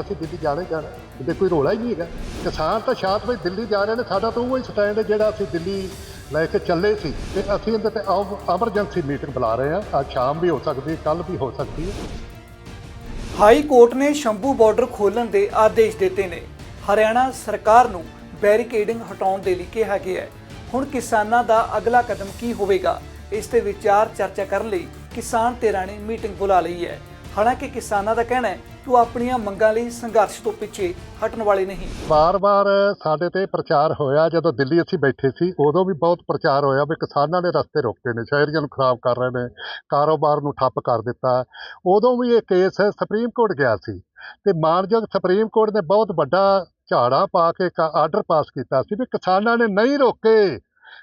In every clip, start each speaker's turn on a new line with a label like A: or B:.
A: ਅਸੀਂ ਦਿੱਲੀ ਜਾਣਾ ਜਾਣਾ। ਇਹਦੇ ਕੋਈ ਰੋਲਾ ਹੀ ਨਹੀਂ ਹੈਗਾ। ਕਿਸਾਨ ਤਾਂ ਸ਼ਾਂਤ ਵਿੱਚ ਦਿੱਲੀ ਜਾ ਰਹੇ ਨੇ, ਸਾਡਾ ਤਾਂ ਉਹ ਹੀ ਸਟੈਂਡ ਹੈ ਜਿਹੜਾ ਅਸੀਂ ਦਿੱਲੀ ਲੈ ਕੇ ਚੱਲੇ ਸੀ। ਤੇ ਅਸੀਂ ਇਹਦੇ ਤੇ ਐਮਰਜੈਂਸੀ ਮੀਟਿੰਗ ਬੁਲਾ ਰਹੇ ਹਾਂ। ਅੱਜ ਸ਼ਾਮ ਵੀ ਹੋ ਸਕਦੀ ਹੈ ਕੱਲ ਵੀ ਹੋ ਸਕਦੀ ਹੈ।
B: ਹਾਈ ਕੋਰਟ ਨੇ ਸ਼ੰਭੂ ਬਾਰਡਰ ਖੋਲਣ ਦੇ ਆਦੇਸ਼ ਦਿੱਤੇ ਨੇ। ਹਰਿਆਣਾ ਸਰਕਾਰ ਨੂੰ ਬੈਰੀਕੇਡਿੰਗ ਹਟਾਉਣ ਦੇ ਲਈ ਕਿਹਾ ਗਿਆ ਹੈ। ਹੁਣ ਕਿਸਾਨਾਂ ਦਾ ਅਗਲਾ ਕਦਮ ਕੀ ਹੋਵੇਗਾ? ਇਸ ਤੇ ਵਿਚਾਰ ਚਰਚਾ ਕਰਨ ਲਈ ਕਿਸਾਨ ਧਿਰਾਂ ਨੇ ਮੀਟਿੰਗ ਬੁਲਾ ਲਈ ਹੈ। ਹਾਲਾਂਕਿ ਕਿਸਾਨਾਂ ਦਾ ਕਹਿਣਾ ਹੈ ਕਿ ਉਹ ਆਪਣੀਆਂ ਮੰਗਾਂ ਲਈ ਸੰਘਰਸ਼ ਤੋਂ ਪਿੱਛੇ ਹਟਣ ਵਾਲੇ ਨਹੀਂ।
A: ਵਾਰ-ਵਾਰ ਸਾਡੇ ਤੇ ਪ੍ਰਚਾਰ ਹੋਇਆ, ਜਦੋਂ ਦਿੱਲੀ ਅਸੀਂ ਬੈਠੇ ਸੀ, ਉਦੋਂ ਵੀ ਬਹੁਤ ਪ੍ਰਚਾਰ ਹੋਇਆ ਵੀ ਕਿਸਾਨਾਂ ਨੇ ਰਸਤੇ ਰੋਕੇ ਨੇ, ਸ਼ਹਿਰੀਆਂ ਨੂੰ ਖਰਾਬ ਕਰ ਰਹੇ ਨੇ, ਕਾਰੋਬਾਰ ਨੂੰ ਠੱਪ ਕਰ ਦਿੱਤਾ। ਉਦੋਂ ਵੀ ਇਹ ਕੇਸ ਸੁਪਰੀਮ ਕੋਰਟ ਗਿਆ ਸੀ ਤੇ ਮਾਨਯੋਗ ਸੁਪਰੀਮ ਕੋਰਟ ਨੇ ਬਹੁਤ ਵੱਡਾ ਝਾੜਾ ਪਾ ਕੇ ਇੱਕ ਆਰਡਰ ਪਾਸ ਕੀਤਾ ਸੀ ਵੀ ਕਿਸਾਨਾਂ ਨੇ ਨਹੀਂ ਰੋਕੇ।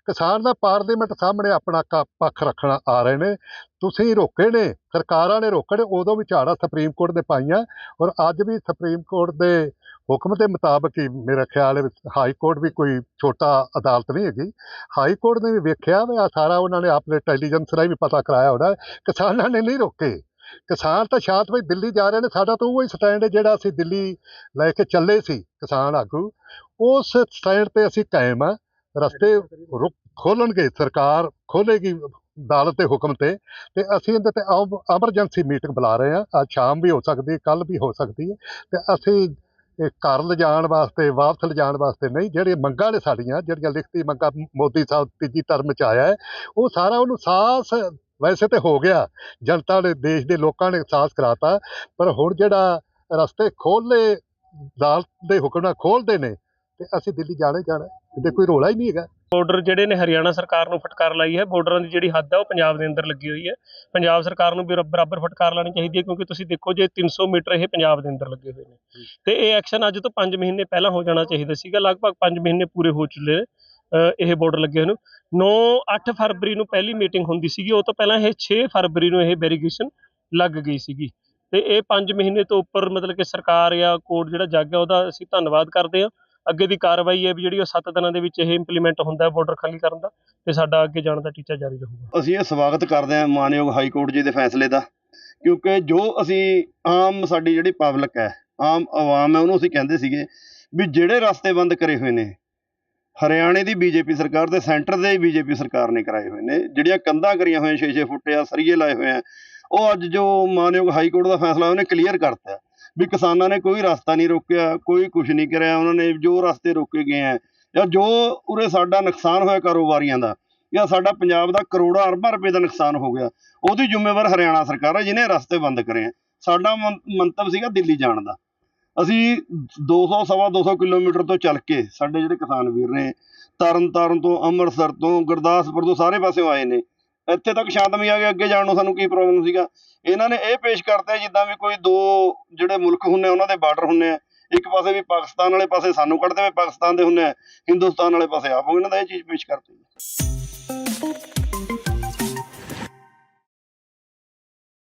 A: ਕਿਸਾਨ ਦਾ ਪਾਰਲੀਮੈਂਟ ਸਾਹਮਣੇ ਆਪਣਾ ਕ- ਪੱਖ ਰੱਖਣਾ ਆ ਰਹੇ ਨੇ। ਤੁਸੀਂ ਰੋਕੇ ਨੇ, ਸਰਕਾਰਾਂ ਨੇ ਰੋਕੇ ਨੇ, ਉਦੋਂ ਵੀ ਝਾੜਾ ਸੁਪਰੀਮ ਕੋਰਟ ਨੇ ਪਾਈਆਂ ਔਰ ਅੱਜ ਵੀ ਸੁਪਰੀਮ ਕੋਰਟ ਦੇ ਹੁਕਮ ਦੇ ਮੁਤਾਬਕ ਹੀ ਮੇਰਾ ਖਿਆਲ ਹੈ ਹਾਈ ਕੋਰਟ ਵੀ ਕੋਈ ਛੋਟਾ ਅਦਾਲਤ ਨਹੀਂ ਹੈਗੀ। ਹਾਈ ਕੋਰਟ ਨੇ ਵੀ ਵੇਖਿਆ ਵੀ ਆ ਸਾਰਾ ਉਹਨਾਂ ਨੇ ਆਪਣੇ ਇੰਟੈਲੀਜੈਂਸ ਰਾਹੀਂ ਵੀ ਪਤਾ ਕਰਾਇਆ ਹੋਣਾ, ਕਿਸਾਨਾਂ ਨੇ ਨਹੀਂ ਰੋਕੇ। ਕਿਸਾਨ ਤਾਂ ਸ਼ਾਂਤ ਵਿੱਚ ਦਿੱਲੀ ਜਾ ਰਹੇ ਨੇ, ਸਾਡਾ ਤਾਂ ਉਹ ਹੀ ਸਟੈਂਡ ਹੈ ਜਿਹੜਾ ਅਸੀਂ ਦਿੱਲੀ ਲੈ ਕੇ ਚੱਲੇ ਸੀ ਕਿਸਾਨ ਆਗੂ। ਉਸ ਸਟੈਂਡ ਤੇ ਅਸੀਂ ਕਾਇਮ ਆ। ਰਸਤੇ ਰੁਕ ਖੋਲਣਗੇ, ਸਰਕਾਰ ਖੋਲੇਗੀ ਅਦਾਲਤ ਦੇ ਹੁਕਮ ਤੇ ਤੇ ਅਸੀਂ ਇਹਦੇ ਤੇ ਐਮਰਜੈਂਸੀ ਮੀਟਿੰਗ ਬੁਲਾ ਰਹੇ ਹਾਂ। ਅੱਜ ਸ਼ਾਮ ਵੀ ਹੋ ਸਕਦੀ ਹੈ ਕੱਲ ਵੀ ਹੋ ਸਕਦੀ ਹੈ। ਤੇ ਅਸੀਂ ਇਹ ਘਰ ਲਿਜਾਣ ਵਾਸਤੇ, ਵਾਪਸ ਲਿਜਾਣ ਵਾਸਤੇ ਨਹੀਂ, ਜਿਹੜੀਆਂ ਮੰਗਾਂ ਨੇ ਸਾਡੀਆਂ, ਜਿਹੜੀਆਂ ਲਿਖਤੀ ਮੰਗਾਂ ਮੋਦੀ ਸਾਹਿਬ ਤੀਜੀ ਧਰਮ ਚ ਆਇਆ ਹੈ, ਉਹ ਸਾਰਾ ਉਹਨੂੰ ਸਾਸ ਵੈਸੇ ਤੇ ਹੋ ਗਿਆ। ਜਨਤਾ ਨੇ, ਦੇਸ਼ ਦੇ ਲੋਕਾਂ ਨੇ ਸਾਹਸ ਕਰਾਤਾ, ਪਰ ਹੁਣ ਜਿਹੜਾ ਰਸਤੇ ਖੋਲੇ ਅਦਾਲਤ ਦੇ ਹੁਕਮ ਨਾਲ ਖੋਲਦੇ ਨੇ, ਤੇ ਅਸੀਂ ਦਿੱਲੀ ਜਾਣੇ ਜਾਣਾ ਇਹਦੇ ਕੋਈ ਰੋਲਾ ਹੀ ਨਹੀਂ ਹੈਗਾ।
C: ਬਾਰਡਰ ਜਿਹੜੇ ਨੇ ਹਰਿਆਣਾ ਸਰਕਾਰ ਨੂੰ ਫਟਕਾਰ ਲਾਈ ਹੈ, ਬਾਰਡਰਾਂ ਦੀ ਜਿਹੜੀ ਹੱਦ ਹੈ ਉਹ ਪੰਜਾਬ ਦੇ ਅੰਦਰ ਲੱਗੀ ਹੋਈ ਹੈ। ਪੰਜਾਬ ਸਰਕਾਰ ਨੂੰ ਵੀ ਬਰਾਬਰ ਫਟਕਾਰ ਲਾਣੀ ਚਾਹੀਦੀ ਹੈ ਕਿਉਂਕਿ ਤੁਸੀਂ ਦੇਖੋ ਜੇ 300 ਮੀਟਰ ਇਹ ਪੰਜਾਬ ਦੇ ਅੰਦਰ ਲੱਗੇ ਹੋਏ ਨੇ। ਤੇ ਇਹ ਐਕਸ਼ਨ ਅੱਜ ਤੋਂ 5 ਮਹੀਨੇ ਪਹਿਲਾਂ ਹੋ ਜਾਣਾ ਚਾਹੀਦਾ ਸੀਗਾ, ਲਗਭਗ 5 ਮਹੀਨੇ ਪੂਰੇ ਹੋ ਚੁੱਲੇ ਨੇ ਇਹ ਬਾਰਡਰ ਲੱਗੇ ਹੋਏ ਨੂੰ। 9 8 ਫਰਵਰੀ ਨੂੰ ਪਹਿਲੀ ਮੀਟਿੰਗ ਹੁੰਦੀ ਸੀਗੀ, ਉਹ ਤੋਂ ਪਹਿਲਾਂ ਇਹ 6 ਫਰਵਰੀ ਨੂੰ ਇਹ ਬੈਰੀਗੇਸ਼ਨ ਲੱਗ ਗਈ ਸੀਗੀ। ਤੇ ਇਹ 5 ਮਹੀਨੇ ਤੋਂ ਉੱਪਰ ਮਤਲਬ ਕਿ ਸਰਕਾਰ ਜਾਂ ਕੋਰਟ ਜਿਹੜਾ ਜੱਗ ਹੈ ਉਹਦਾ ਅਸੀਂ ਧੰਨਵਾਦ ਕਰਦੇ ਹਾਂ। ਅੱਗੇ ਦੀ ਕਾਰਵਾਈ ਹੈ ਵੀ ਜਿਹੜੀ ਉਹ 7 ਦਿਨਾਂ ਦੇ ਵਿੱਚ ਇਹ ਇੰਪਲੀਮੈਂਟ ਹੁੰਦਾ ਹੈ ਬਾਰਡਰ ਖਾਲੀ ਕਰਨ ਦਾ ਤੇ ਸਾਡਾ ਅੱਗੇ ਜਾਣ ਦਾ ਟੀਚਾ ਜਾਰੀ ਰਹੂਗਾ।
D: ਅਸੀਂ ਇਹ ਸਵਾਗਤ ਕਰਦੇ ਹਾਂ ਮਾਨਯੋਗ ਹਾਈ ਕੋਰਟ ਜੀ ਦੇ ਫੈਸਲੇ ਦਾ, ਕਿਉਂਕਿ ਜੋ ਅਸੀਂ ਆਮ ਸਾਡੀ ਜਿਹੜੀ ਪਬਲਿਕ ਹੈ, ਆਮ ਆਵਾਮ ਹੈ, ਉਹਨੂੰ ਅਸੀਂ ਕਹਿੰਦੇ ਸੀਗੇ ਵੀ ਜਿਹੜੇ ਰਸਤੇ ਬੰਦ ਕਰੇ ਹੋਏ ਨੇ, ਹਰਿਆਣੇ ਦੀ ਬੀਜੇਪੀ ਸਰਕਾਰ ਤੇ ਸੈਂਟਰ ਦੇ ਬੀਜੇਪੀ ਸਰਕਾਰ ਨੇ ਕਰਾਏ ਹੋਏ ਨੇ, ਜਿਹੜੀਆਂ ਕੰਧਾਂ ਕਰੀਆਂ ਹੋਈਆਂ 6-6 ਫੁੱਟ ਆ, ਸਰੀਏ ਲਾਏ ਹੋਏ ਆ, ਉਹ ਅੱਜ ਜੋ ਮਾਨਯੋਗ ਹਾਈ ਕੋਰਟ ਦਾ ਫੈਸਲਾ, ਉਹਨੇ ਕਲੀਅਰ ਕਰਤਾ। ਵੀ ਕਿਸਾਨਾਂ ਨੇ ਕੋਈ ਰਸਤਾ ਨਹੀਂ ਰੋਕਿਆ, ਕੋਈ ਕੁਝ ਨਹੀਂ ਕਰਿਆ, ਉਹਨਾਂ ਨੇ ਜੋ ਰਸਤੇ ਰੋਕੇ ਗਏ ਆ ਜਾਂ ਜੋ ਉਰੇ ਸਾਡਾ ਨੁਕਸਾਨ ਹੋਇਆ ਕਾਰੋਬਾਰੀਆਂ ਦਾ, ਜਾਂ ਸਾਡਾ ਪੰਜਾਬ ਦਾ ਕਰੋੜਾਂ ਅਰਬਾਂ ਰੁਪਏ ਦਾ ਨੁਕਸਾਨ ਹੋ ਗਿਆ, ਉਹਦੀ ਜ਼ਿੰਮੇਵਾਰ ਹਰਿਆਣਾ ਸਰਕਾਰ ਹੈ ਜਿਹਨੇ ਰਸਤੇ ਬੰਦ ਕਰੇ ਆ ਸਾਡਾ ਮੰ- ਮੰਤਵ ਸੀਗਾ ਦਿੱਲੀ ਜਾਣ ਦਾ। ਅਸੀਂ 200 ਸਵਾ 200 ਕਿਲੋਮੀਟਰ ਤੋਂ ਚੱਲ ਕੇ ਸਾਡੇ ਜਿਹੜੇ ਕਿਸਾਨ ਵੀਰ ਨੇ, ਤਰਨ ਤਾਰਨ ਤੋਂ, ਅੰਮ੍ਰਿਤਸਰ ਤੋਂ, ਗੁਰਦਾਸਪੁਰ ਤੋਂ ਸਾਰੇ ਪਾਸਿਓਂ ਆਏ ਨੇ। ਇੱਥੇ ਤੱਕ ਸ਼ਾਂਤਮਈ ਆ ਗਏ, ਅੱਗੇ ਜਾਣ ਨੂੰ ਸਾਨੂੰ ਕੀ ਪ੍ਰੋਬਲਮ ਸੀਗਾ? ਇਹਨਾਂ ਨੇ ਇਹ ਪੇਸ਼ ਕਰਤਾ ਜਿੱਦਾਂ ਵੀ ਕੋਈ ਦੋ ਜਿਹੜੇ ਮੁਲਕ ਹੁੰਨੇ ਉਹਨਾਂ ਦੇ ਬਾਰਡਰ ਹੁੰਨੇ ਆ। ਇੱਕ ਪਾਸੇ ਵੀ ਪਾਕਿਸਤਾਨ ਵਾਲੇ ਪਾਸੇ ਸਾਨੂੰ ਕੱਢਦੇ ਹੋਏ ਪਾਕਿਸਤਾਨ ਦੇ ਹੁੰਨੇ ਆ, ਹਿੰਦੁਸਤਾਨ ਵਾਲੇ ਪਾਸੇ ਆਪ, ਇਹਨਾਂ ਦਾ ਇਹ ਚੀਜ਼ ਪੇਸ਼ ਕਰਤੀ